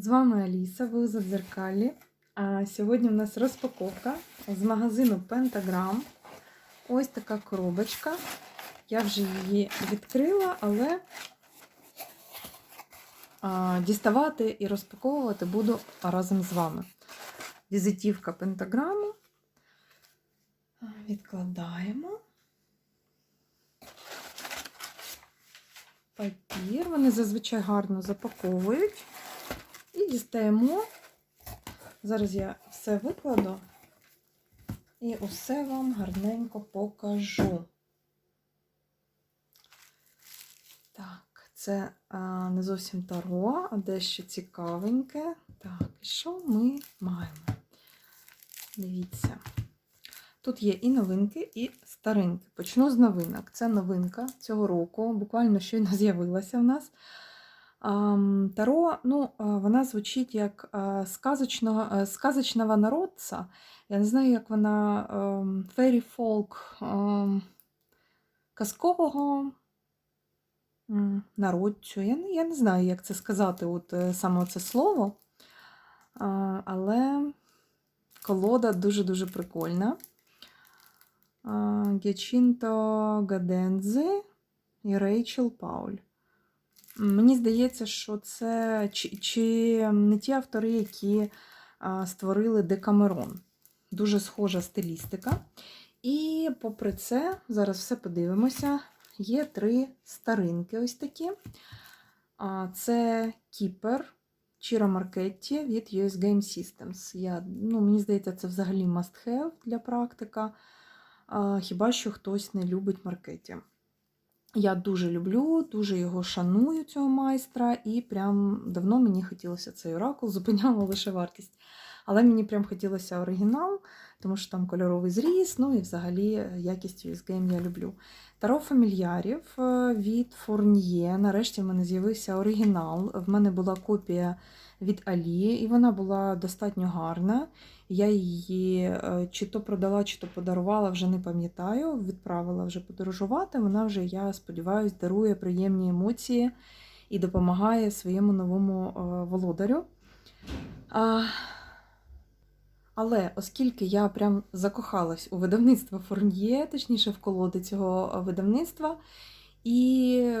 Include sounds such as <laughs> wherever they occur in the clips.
З вами Аліса, ви Задзеркалі. А сьогодні у нас розпаковка з магазину Pentagram. Ось така коробочка. Я вже її відкрила, але діставати і розпаковувати буду разом з вами. Візитівка пентаграму. Відкладаємо. Папір. Вони зазвичай гарно запаковують. І дістаємо. Зараз я все викладу і усе вам гарненько покажу. Так, це а, не зовсім таро, а дещо цікавеньке. Так, і що ми маємо? Дивіться. Тут є і новинки, і старинки. Почну з новинок. Це новинка цього року, буквально щойно з'явилася в нас. Таро, ну, вона звучить як сказочного, сказочного народця. Я не знаю, як вона folk ем, казкового народцю. Я не, я не знаю, як це сказати, от е, саме це слово. Але колода дуже-дуже прикольна. Гячінто Гадензи і Рейчел Пауль. Мені здається, що це чи, чи не ті автори, які а, створили Декамерон. Дуже схожа стилістика. І попри це, зараз все подивимося, є три старинки ось такі. А, Це Кіпер Чіро Маркетті від US Game Systems. Я, ну, Мені здається, це взагалі must have для практика. А, Хіба що хтось не любить Маркетті. Я дуже люблю, дуже його шаную, цього майстра, і прям давно мені хотілося цей оракул, <laughs> зупиняла лише вартість. Але мені прям хотілося оригінал, тому що там кольоровий зріз, ну і взагалі якість US Game я люблю. Таро фамільярів е, від Fournier. Нарешті в мене з'явився оригінал. В мене була копія від Алі, і вона була достатньо гарна. Я її е, чи то продала, чи то подарувала, вже не пам'ятаю. Відправила вже подорожувати. Вона вже, я сподіваюся, дарує приємні емоції і допомагає своєму новому е, володарю. А... Але оскільки я прям закохалась у видавництво Форньє, точніше в колоди цього видавництва, і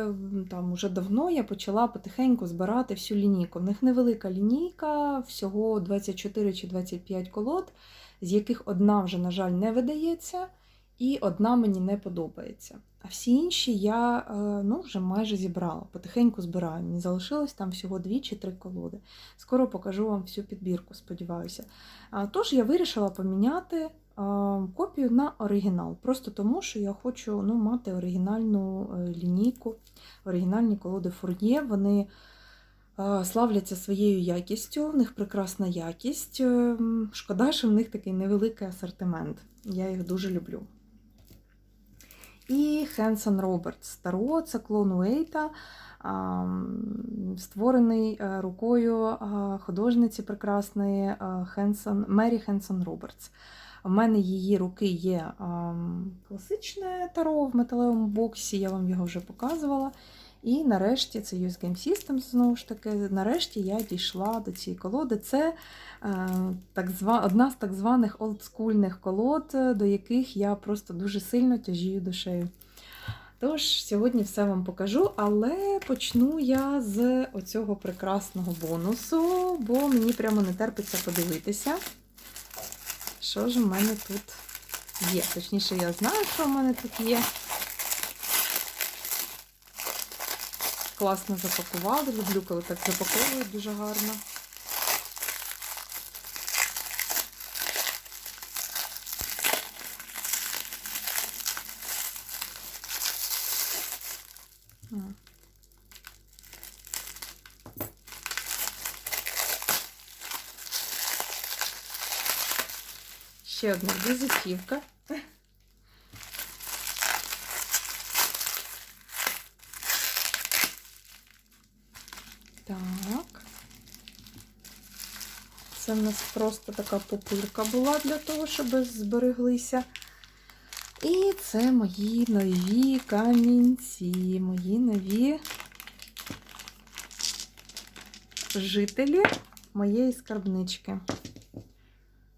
там уже давно я почала потихеньку збирати всю лінійку. В них невелика лінійка, всього 24 чи 25 колод, з яких одна вже, на жаль, не видається, і одна мені не подобається. А всі інші я ну, вже майже зібрала, потихеньку збираю. Мені залишилось там всього дві чи три колоди. Скоро покажу вам всю підбірку, сподіваюся. Тож я вирішила поміняти копію на оригінал. Просто тому, що я хочу ну, мати оригінальну е, лінійку, оригінальні колоди Фур'є. Вони славляться своєю якістю, в них прекрасна якість. Е, шкода, що в них такий невеликий асортимент. Я їх дуже люблю. І Хенсон Робертс Таро, це клон Уейта, створений е, рукою художниці прекрасної Хенсон, Мері Хенсон Робертс. У мене її руки є класичне таро в металевому боксі, я вам його вже показувала. І нарешті це US Game Systems, знову ж таки, нарешті я дійшла до цієї колоди. Це е, так зва, одна з так званих олдскульних колод, до яких я просто дуже сильно тяжію душею. Тож, сьогодні все вам покажу, але почну я з оцього прекрасного бонусу, бо мені прямо не терпиться подивитися, що ж в мене тут є. Точніше, я знаю, що в мене тут є. Класно запакували. Люблю, коли так запаковують дуже гарно. Ще одна візитівка. Так. Це в нас просто така попирка була для того, щоб збереглися. І це мої нові камінці, мої нові жителі моєї скарбнички.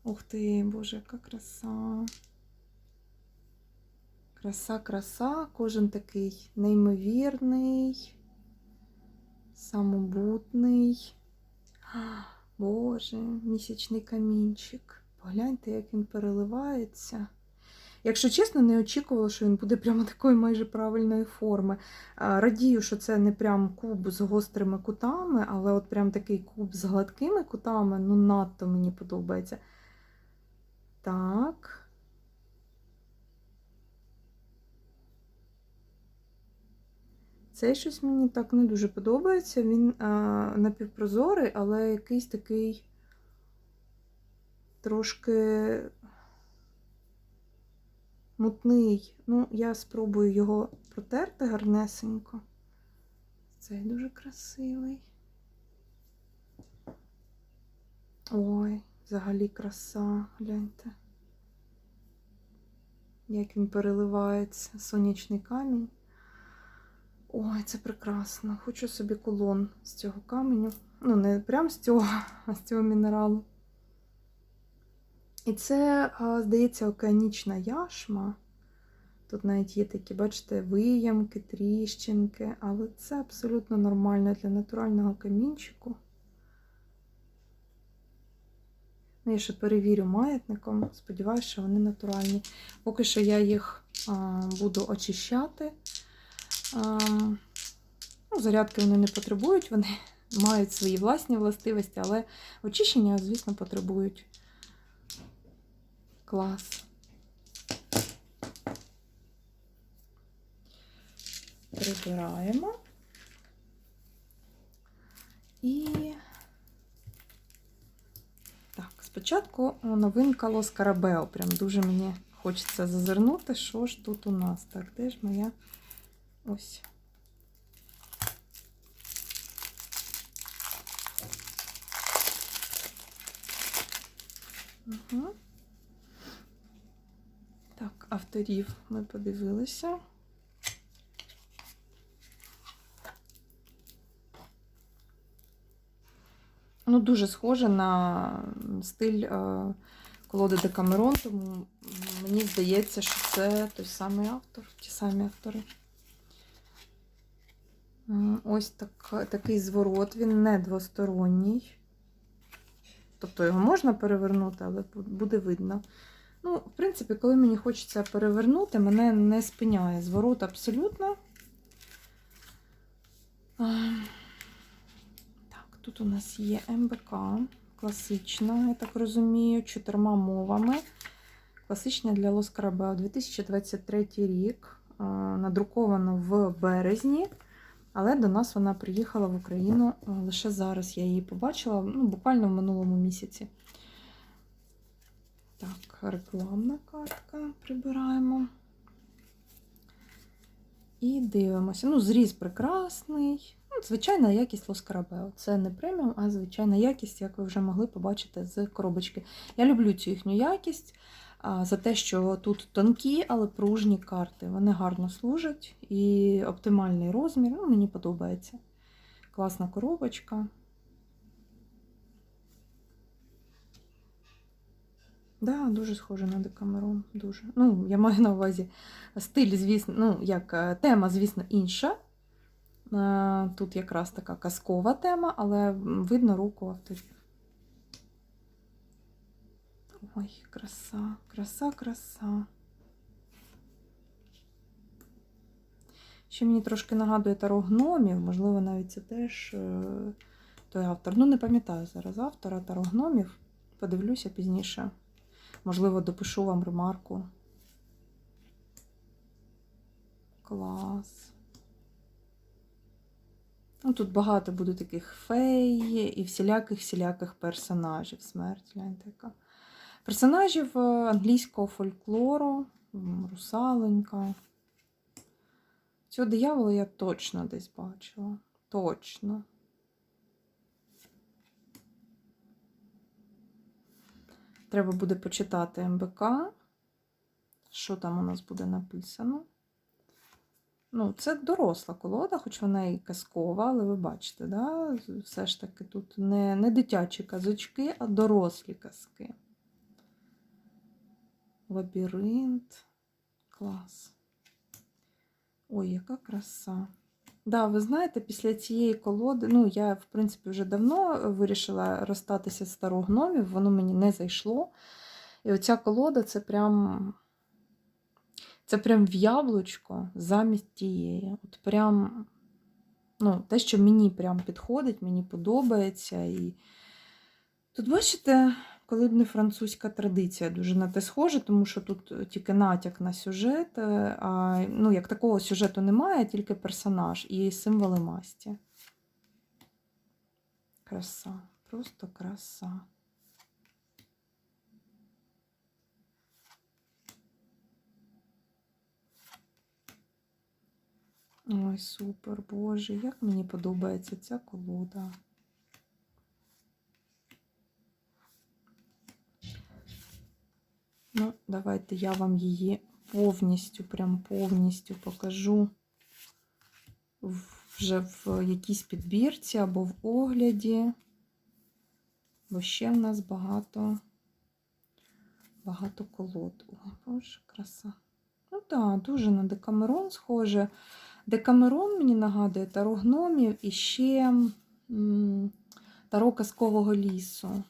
Ух ти, боже, яка краса. Краса, краса, кожен такий неймовірний, самобутний. Боже, місячний камінчик. Погляньте, як він переливається. Якщо чесно, не очікувала, що він буде прямо такої майже правильної форми. Радію, що це не прям куб з гострими кутами, але от прям такий куб з гладкими кутами, ну надто мені подобається. Так. Цей щось мені так не дуже подобається. Він а, напівпрозорий, але якийсь такий трошки мутний. Ну, я спробую його протерти гарнесенько. Цей дуже красивий. Ой, взагалі краса, гляньте. Як він переливається, сонячний камінь. Ой, це прекрасно. Хочу собі кулон з цього каменю. Ну, не прям з цього, <laughs> а з цього мінералу. І це, здається, океанічна яшма. Тут навіть є такі, бачите, виямки, тріщинки, але це абсолютно нормально для натурального камінчику. Ну, я ще перевірю маятником. Сподіваюся, що вони натуральні. Поки що я їх буду очищати. Ну, зарядки вони не потребують, вони <laughs> мають свої власні властивості, але очищення, звісно, потребують. Клас. Прибираємо. І так, спочатку новинка Лос Карабео. Прям дуже мені хочеться зазирнути, що ж тут у нас. Так, де ж моя ось. Угу. Так, авторів ми подивилися. Ну, дуже схоже на стиль е, колоди Декамерон, тому мені здається, що це той самий автор, ті самі автори. Ось так, такий зворот, він не двосторонній. Тобто його можна перевернути, але буде видно. Ну, в принципі, коли мені хочеться перевернути, мене не спиняє зворот абсолютно. Так, тут у нас є МБК, класична, я так розумію, чотирма мовами. Класична для Лос Карабео 2023 рік. Надруковано в березні, але до нас вона приїхала в Україну лише зараз. Я її побачила, ну, буквально в минулому місяці. Так, рекламна картка прибираємо. І дивимося. Ну, зріз прекрасний. Ну, звичайна якість Лос Карабео. Це не преміум, а звичайна якість, як ви вже могли побачити з коробочки. Я люблю цю їхню якість за те, що тут тонкі, але пружні карти. Вони гарно служать і оптимальний розмір. Ну, мені подобається. Класна коробочка. Да, дуже схоже на Декамерон. Дуже. Ну, я маю на увазі стиль, звісно, ну, як е, тема, звісно, інша. Е, Тут якраз така казкова тема, але видно руку авторів. Ой, краса, краса, краса. Ще мені трошки нагадує таро гномів, можливо, навіть це теж е, той автор. Ну, не пам'ятаю зараз автора таро гномів. Подивлюся пізніше. Можливо, допишу вам ремарку. Клас. Ну, тут багато буде таких фей і всіляких-всіляких персонажів. Смерть, гляньте яка. Персонажів е, англійського фольклору, м, русаленька. Цього диявола я точно десь бачила. Точно. Треба буде почитати МБК. Що там у нас буде написано? Ну, це доросла колода, хоч вона і казкова, але ви бачите, да? все ж таки тут не, не дитячі казочки, а дорослі казки. Лабіринт. Клас. Ой, яка краса. Да, ви знаєте, після цієї колоди, ну, я, в принципі, вже давно вирішила розстатися з старого гномів, воно мені не зайшло. І оця колода це прям. Це прям в яблучко замість тієї. От прям, ну, те, що мені прям підходить, мені подобається. І тут, бачите, коли б не французька традиція, дуже на те схоже, тому що тут тільки натяк на сюжет, е, а ну, як такого сюжету немає, тільки персонаж і символи масті. Краса, просто краса. Ой, супер, Боже, як мені подобається ця колода. Ну, давайте я вам її повністю, прям повністю покажу вже в якійсь підбірці або в огляді. Бо ще в нас багато, багато колод. Ой, Боже, краса. Ну так, дуже на Декамерон схоже. Декамерон мені нагадує Таро гномів і ще Таро казкового лісу.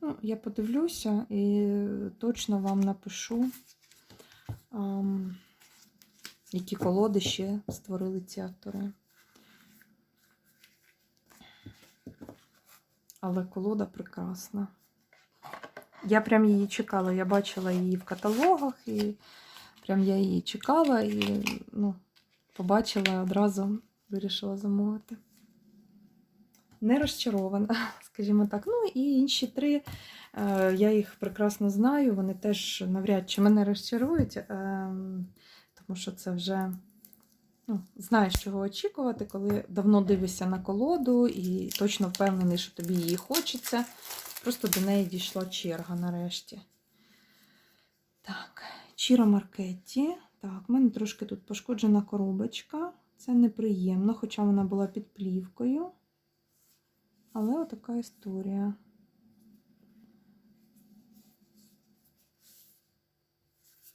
Ну, я подивлюся і точно вам напишу, які колоди ще створили ці автори. Але колода прекрасна. Я прям її чекала. Я бачила її в каталогах, і прям я її чекала і ну, побачила одразу вирішила замовити. Не розчарована, <laughs> скажімо так. Ну і інші три, е, я їх прекрасно знаю, вони теж навряд чи мене розчарують, е, тому що це вже ну, знаєш, чого очікувати, коли давно дивишся на колоду і точно впевнений, що тобі її хочеться. Просто до неї дійшла черга нарешті. Так, Чіро Маркетті. Так, в мене трошки тут пошкоджена коробочка. Це неприємно, хоча вона була під плівкою. Але отака історія.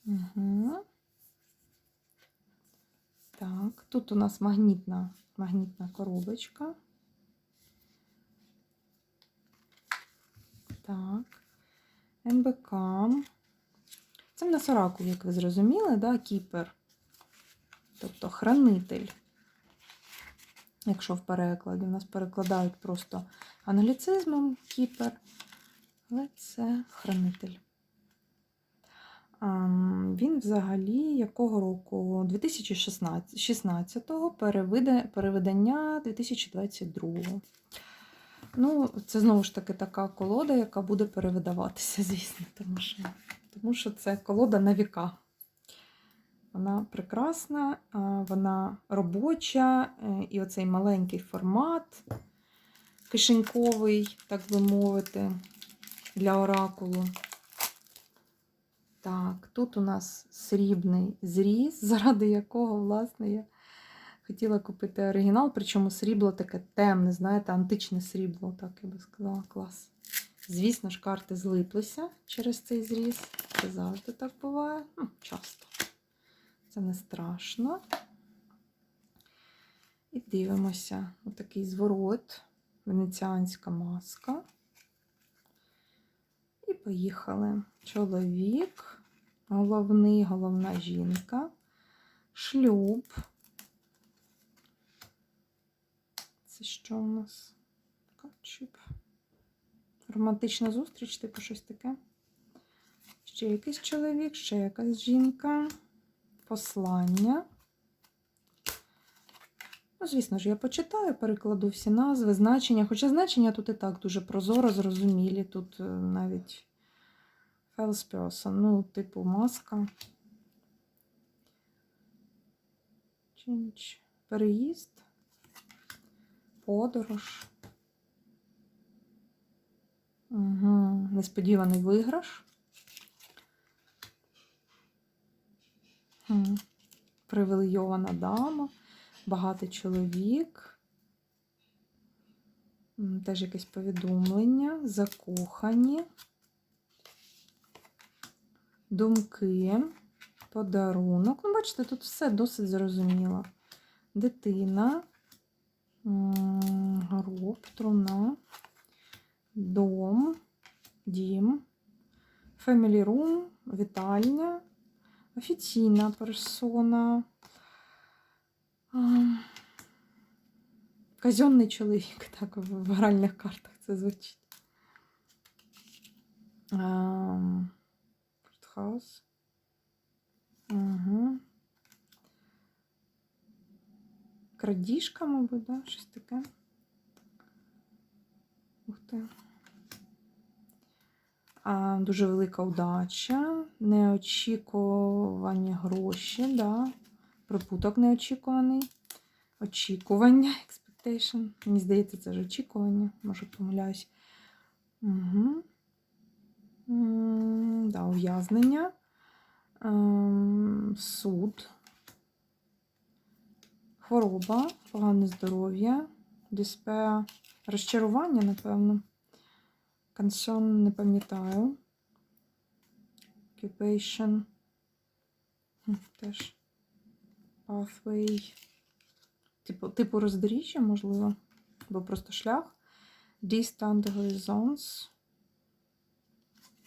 Угу. Так, тут у нас магнітна, магнітна коробочка. Так, МБК. Це в нас оракул, як ви зрозуміли, да? кіпер. Тобто хранитель. Якщо в перекладі, у нас перекладають просто англіцизмом кіпер, але це хранитель. Він взагалі якого року? 2016-го, перевидання 2022-го. Ну, це знову ж таки така колода, яка буде перевидаватися, <laughs> звісно, тому що, тому що це колода на віка. Вона прекрасна, вона робоча, е, і оцей маленький формат кишеньковий, так би мовити, для оракулу. Так, тут у нас срібний зріз, <laughs> заради якого, власне, я хотіла купити оригінал, причому срібло таке темне, знаєте, античне срібло, так я би сказала, клас. Звісно ж, карти злиплися через цей зріз. Це завжди так буває. Ну, часто. Це не страшно. І дивимося. Отакий зворот, венеціанська маска. І поїхали. Чоловік, головний, головна жінка, шлюб. Це що у нас? Качіп. Романтична зустріч, типу щось таке. Ще якийсь чоловік, ще якась жінка. Послання. Ну, звісно ж, я почитаю, перекладу всі назви, значення. Хоча значення тут і так дуже прозоро, зрозумілі. Тут е, навіть person, ну, типу маска. Change. Переїзд. Подорож. Угу. несподіваний виграш. Привілейована дама, багатий чоловік. Теж якесь повідомлення, закохані, думки, подарунок. Ну, бачите, тут все досить зрозуміло. Дитина, гроб, труна, дом, дім, family room, вітальня, офіційна персона. Казенний чоловік, так, в гральних картах це звучить. Ам, Хаус. Угу. Крадіжка, мабуть, да? щось таке. Ух ти. Дуже велика удача, неочікувані гроші, да. припуток неочікуваний. Очікування, <laughs> expectation. Мені здається, це ж очікування, може помиляюсь. Угу. Да, ув'язнення, Ем, суд, хвороба, погане здоров'я, диспеа, розчарування, напевно. Concern не пам'ятаю. Occupation. Теж. Pathway. Типу, типу роздоріжжя, можливо. Або просто шлях. Distant horizons.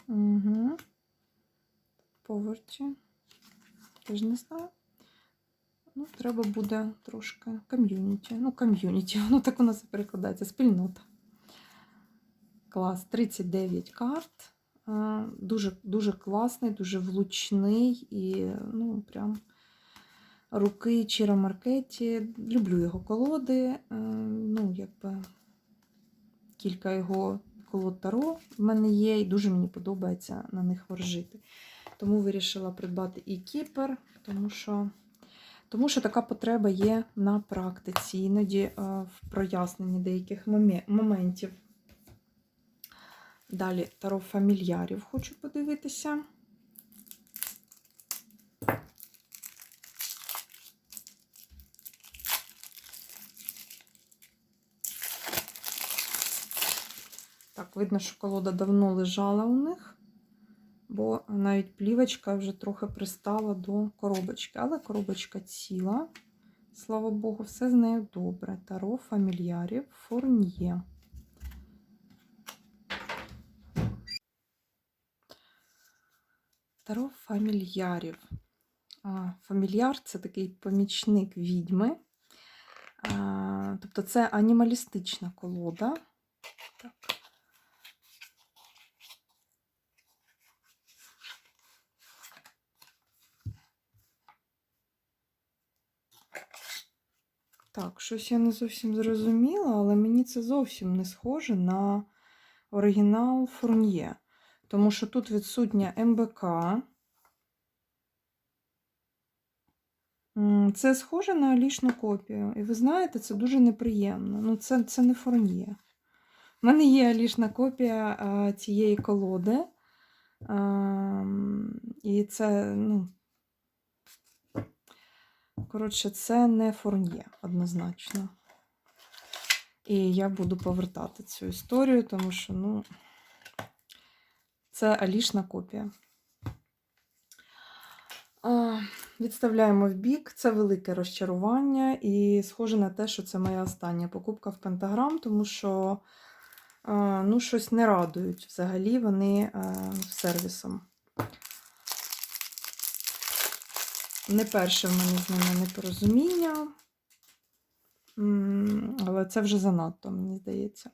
Угу. Poverty. Теж не знаю. Ну, треба буде трошки ком'юніті. Ну, ком'юніті, <laughs> воно так у нас і перекладається. Спільнота. Клас. 39 карт. Дуже, дуже класний, дуже влучний і, ну, прям руки Чіра Маркеті. Люблю його колоди. Е, Ну, якби кілька його колод Таро в мене є, і дуже мені подобається на них ворожити. Тому вирішила придбати і кіпер, тому що, тому що така потреба є на практиці, іноді е, в проясненні деяких моментів. Далі таро фамільярів хочу подивитися. Так, видно, що колода давно лежала у них, бо навіть плівочка вже трохи пристала до коробочки. Але коробочка ціла. Слава Богу, все з нею добре. Таро фамільярів Фурньє. Таро фамільярів. Фамільяр це такий помічник відьми. Тобто це анімалістична колода. Так. Так, щось я не зовсім зрозуміла, але мені це зовсім не схоже на оригінал Фурньє. Тому що тут відсутня МБК. Це схоже на алішну копію. І ви знаєте, це дуже неприємно. Ну, це, це не Фурньє. У мене є алішна копія а, цієї колоди. Ам, і це, ну, коротше, це не Фурньє однозначно. І я буду повертати цю історію, тому що, ну, це алішна копія. Відставляємо в бік. Це велике розчарування, і схоже на те, що це моя остання покупка в Пентаграм, тому що ну, щось не радують взагалі вони сервісом. Не перше в мене з ними непорозуміння, але це вже занадто, мені здається.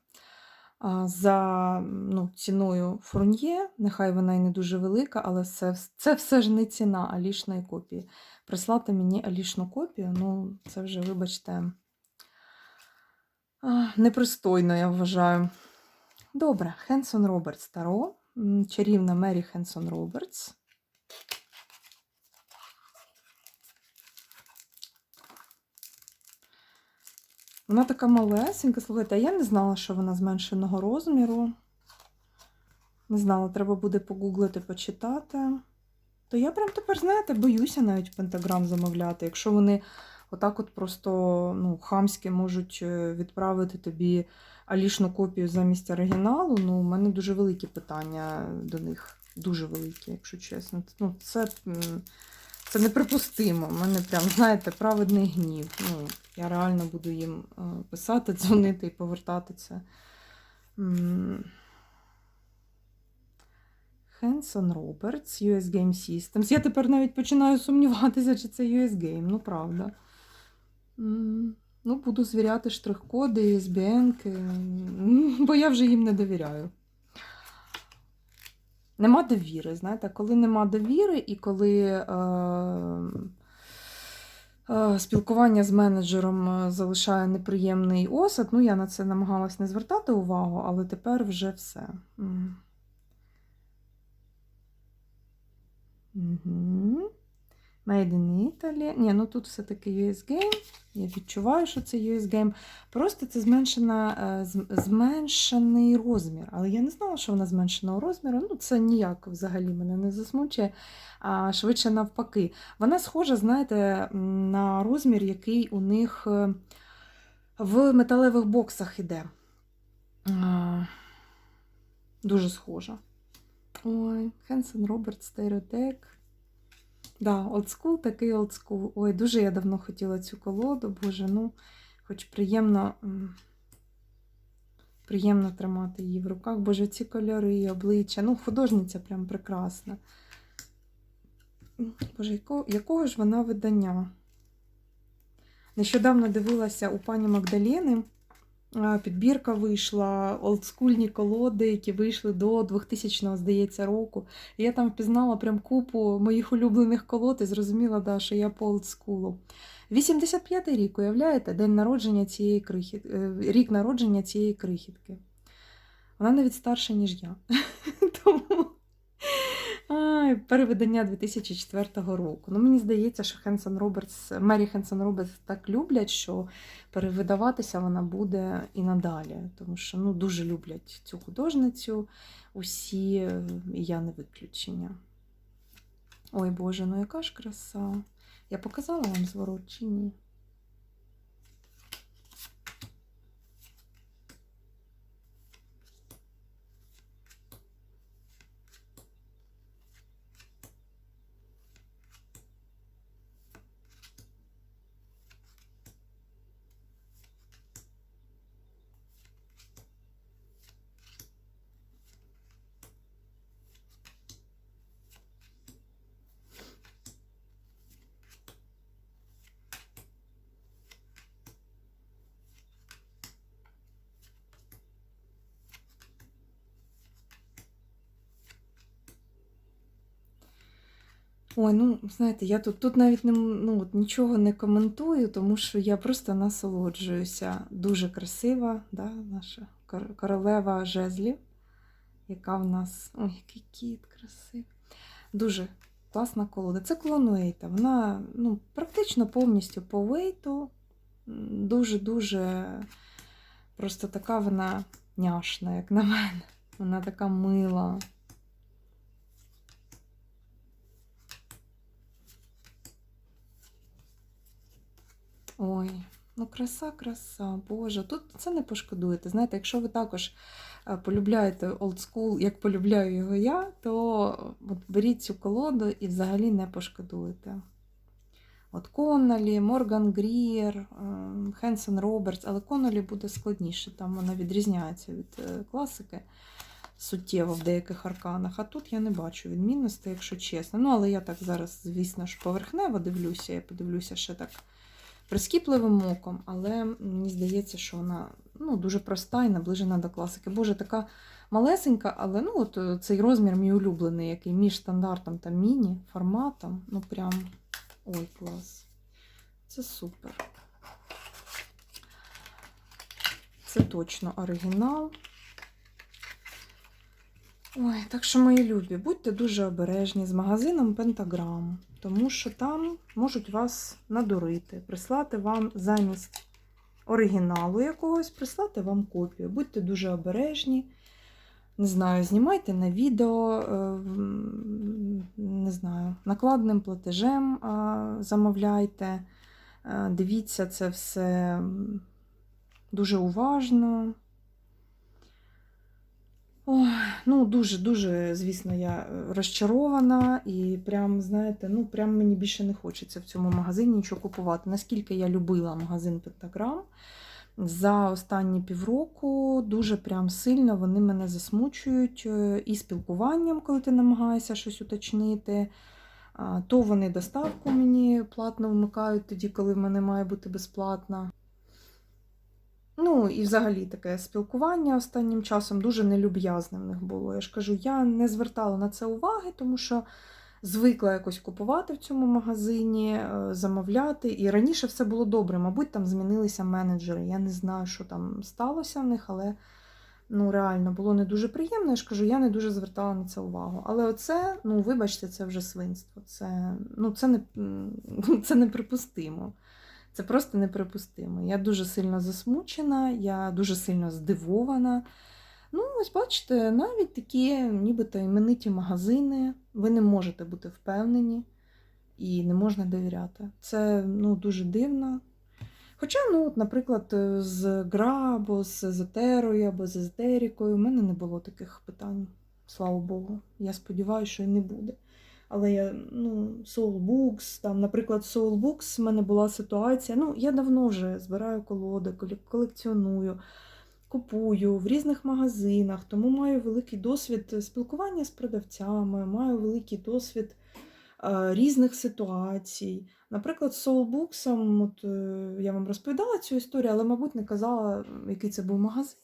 За ну, ціною Фурньє, нехай вона і не дуже велика, але це, це все ж не ціна алішної копії. Прислати мені алішну копію, ну, це вже, вибачте, непристойно, я вважаю. Добре, Хенсон Робертс Таро, чарівна Мері Хенсон Робертс. Вона така малесенька, слухайте, а я не знала, що вона зменшеного розміру. Не знала, треба буде погуглити, почитати. То я прям тепер, знаєте, боюся навіть пентаграм замовляти. Якщо вони отак от просто ну, хамськи можуть е, відправити тобі алішну копію замість оригіналу, ну, у мене дуже великі питання до них. Дуже великі, якщо чесно. Ну, це, це неприпустимо. У мене прям, знаєте, праведний гнів. Ну, я реально буду їм е, писати, <laughs> дзвонити і повертати це. Henson Roberts, US Game Systems. Я тепер навіть починаю сумніватися, чи це US Game, ну правда. Ну, буду звіряти штрих-коди, м, бо я вже їм не довіряю. Нема довіри, знаєте, коли нема довіри і коли е, е, спілкування з менеджером е, залишає неприємний осад, ну я на це намагалась не звертати увагу, але тепер вже все. Угу. Made in Italy. Ні, ну тут все-таки US Game. Я відчуваю, що це US Game. Просто це зменшена, е, зменшений розмір. Але я не знала, що вона зменшеного розміру. Ну, це ніяк взагалі мене не засмучує. А швидше навпаки. Вона схожа, знаєте, на розмір, який у них е, в металевих боксах іде. Дуже схожа. Ой, Хенсен Роберт Стереотек. Да, олдскул такий олдскул. Ой, дуже я давно хотіла цю колоду, боже, ну, хоч приємно, приємно тримати її в руках. Боже, ці кольори, обличчя. Ну, художниця прям прекрасна. Боже, якого, якого ж вона видання? Нещодавно дивилася у пані Магдаліни. Підбірка вийшла, олдскульні колоди, які вийшли до 2000-го, здається, року. І я там впізнала прям купу моїх улюблених колод і зрозуміла, да, що я по олдскулу. 85-й рік, уявляєте, день народження цієї крихіт... е, рік народження цієї крихітки. Вона навіть старша, ніж я. <laughs> Тому Ай, перевидання 2004 року. Ну, мені здається, що Хенсон Робертс, Мері Хенсон Робертс так люблять, що перевидаватися вона буде і надалі. Тому що ну, дуже люблять цю художницю усі, і я не виключення. Ой Боже, ну яка ж краса. Я показала вам зворот чи ні? Ой, ну знаєте, я тут, тут навіть не, ну, нічого не коментую, тому що я просто насолоджуюся. Дуже красива, да, наша королева жезлів, яка в нас. Ой, який кіт красивий. Дуже класна колода. Це клон Уейта. Вона ну, практично повністю по Уейту. М, Дуже-дуже просто така вона няшна, як на мене. Вона така мила. Ой, ну краса, краса, Боже, тут це не пошкодуєте. Знаєте, якщо ви також е, полюбляєте олдскул, як полюбляю його я, то от беріть цю колоду і взагалі не пошкодуєте. От Коннолі, Морган Грієр, ем, Хенсон Робертс, але Коннолі буде складніше, там вона відрізняється від е, класики суттєво в деяких арканах. А тут я не бачу відмінностей, якщо чесно. Ну, але я так зараз, звісно ж, поверхнево дивлюся, я подивлюся ще так прискіпливим оком, але мені здається, що вона ну, дуже проста і наближена до класики. Боже, така малесенька, але ну, от е, цей розмір мій улюблений, який між стандартом та міні форматом. Ну, прям ой, клас. Це супер. Це точно оригінал. Ой, так що, мої любі, будьте дуже обережні з магазином Пентаграм, тому що там можуть вас надурити, прислати вам замість оригіналу якогось, прислати вам копію. Будьте дуже обережні. Не знаю, знімайте на відео, е, не знаю, накладним платежем замовляйте. Е, Дивіться це все дуже уважно. Ой, ну, дуже-дуже, звісно, я е, розчарована і прям, знаєте, ну, прям мені більше не хочеться в цьому магазині нічого купувати. Наскільки я любила магазин Пентаграм, за останні півроку дуже прям сильно вони мене засмучують е, і спілкуванням, коли ти намагаєшся щось уточнити. То вони доставку мені платно вмикають тоді, коли в мене має бути безплатна. Ну, і взагалі таке спілкування останнім часом дуже нелюб'язне в них було. Я ж кажу, я не звертала на це уваги, тому що звикла якось купувати в цьому магазині, е, замовляти. І раніше все було добре. Мабуть, там змінилися менеджери. Я не знаю, що там сталося в них, але ну, реально було не дуже приємно. Я ж кажу, я не дуже звертала на це увагу. Але оце, ну, вибачте, це вже свинство. Це, ну, це, не, <laughs> це неприпустимо. Це просто неприпустимо. Я дуже сильно засмучена, я дуже сильно здивована. Ну, ось бачите, навіть такі нібито імениті магазини, ви не можете бути впевнені і не можна довіряти. Це ну, дуже дивно. Хоча, ну, от, наприклад, з ГРА або з езотерою, або з езотерікою, в мене не було таких питань, слава Богу. Я сподіваюся, що і не буде. Але я, ну, Soulbooks, там, наприклад, Soulbooks, в мене була ситуація. Ну, я давно вже збираю колоди, колекціоную, купую в різних магазинах, тому маю великий досвід спілкування з продавцями, маю великий досвід е, різних ситуацій. Наприклад, з Soulbooks, от е, я вам розповідала цю історію, але, мабуть, не казала, який це був магазин.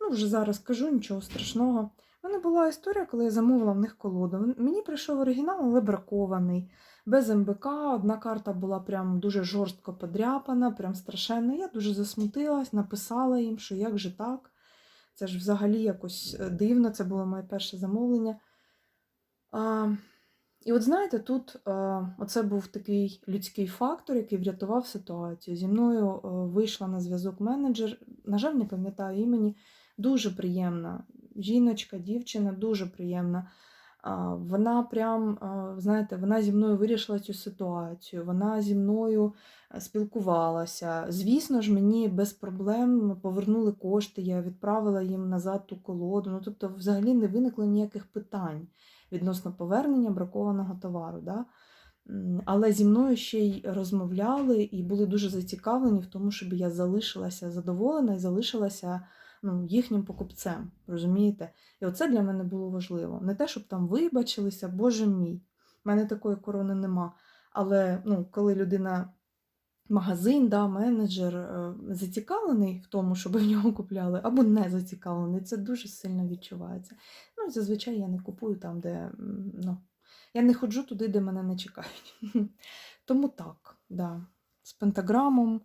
Ну, вже зараз кажу, нічого страшного. У мене була історія, коли я замовила в них колоду. Мені прийшов оригінал, але бракований. Без МБК. Одна карта була прям дуже жорстко подряпана, прям страшенно. Я дуже засмутилась, написала їм, що як же так. Це ж взагалі якось е, дивно, це було моє перше замовлення. А, і от знаєте, тут а, оце був такий людський фактор, який врятував ситуацію. Зі мною е, вийшла на зв'язок менеджер, на жаль, не пам'ятаю імені, дуже приємна жіночка, дівчина, дуже приємна. Вона прям, знаєте, вона зі мною вирішила цю ситуацію, вона зі мною е, спілкувалася. Звісно ж, мені без проблем повернули кошти, я відправила їм назад ту колоду. Ну, тобто, взагалі не виникло ніяких питань відносно повернення бракованого товару. Да? Але зі мною ще й розмовляли і були дуже зацікавлені в тому, щоб я залишилася задоволена і залишилася ну, їхнім покупцем. Розумієте? І оце для мене було важливо. Не те, щоб там вибачилися, боже мій, в мене такої корони нема. Але ну, коли людина, магазин, да, менеджер е, зацікавлений в тому, щоб в нього купляли, або не зацікавлений, це дуже сильно відчувається. Ну, зазвичай я не купую там, де ну, я не ходжу туди, де мене не чекають. <laughs> Тому так, да. з пентаграмом.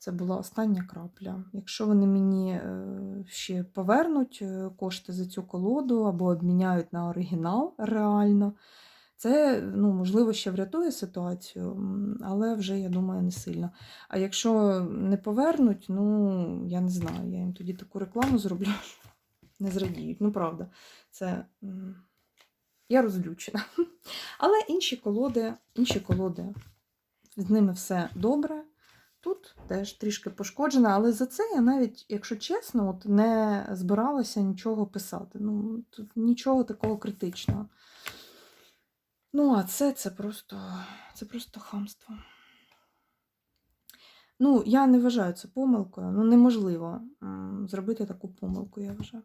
Це була остання крапля. Якщо вони мені е, ще повернуть е, кошти за цю колоду або обміняють на оригінал реально, це, ну, можливо, ще врятує ситуацію, але вже, я думаю, не сильно. А якщо не повернуть, ну, я не знаю, я їм тоді таку рекламу зроблю, <laughs> не зрадіють. Ну, правда, це я розлючена. <laughs> Але інші колоди, інші колоди, з ними все добре. Тут теж трішки пошкоджена, але за це я навіть, якщо чесно, от не збиралася нічого писати. Ну, тут нічого такого критичного. Ну, а це, це просто, це просто хамство. Ну, я не вважаю це помилкою. Ну, неможливо зробити таку помилку, я вважаю.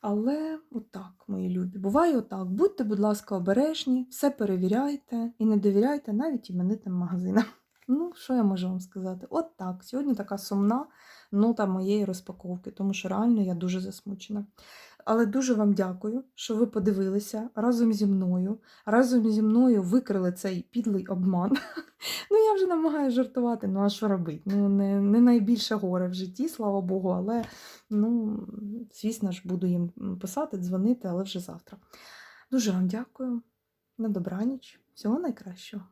Але отак, мої любі. Буває отак. Будьте, будь ласка, обережні, все перевіряйте і не довіряйте навіть іменитим магазинам. Ну, що я можу вам сказати? От так. Сьогодні така сумна нота моєї розпаковки, тому що реально я дуже засмучена. Але дуже вам дякую, що ви подивилися разом зі мною. Разом зі мною викрили цей підлий обман. <laughs> Ну, я вже намагаюся жартувати, ну а що робити? Ну, не, не найбільше горе в житті, слава Богу, але, ну, звісно ж, буду їм писати, дзвонити, але вже завтра. Дуже вам дякую. На добраніч. Всього найкращого.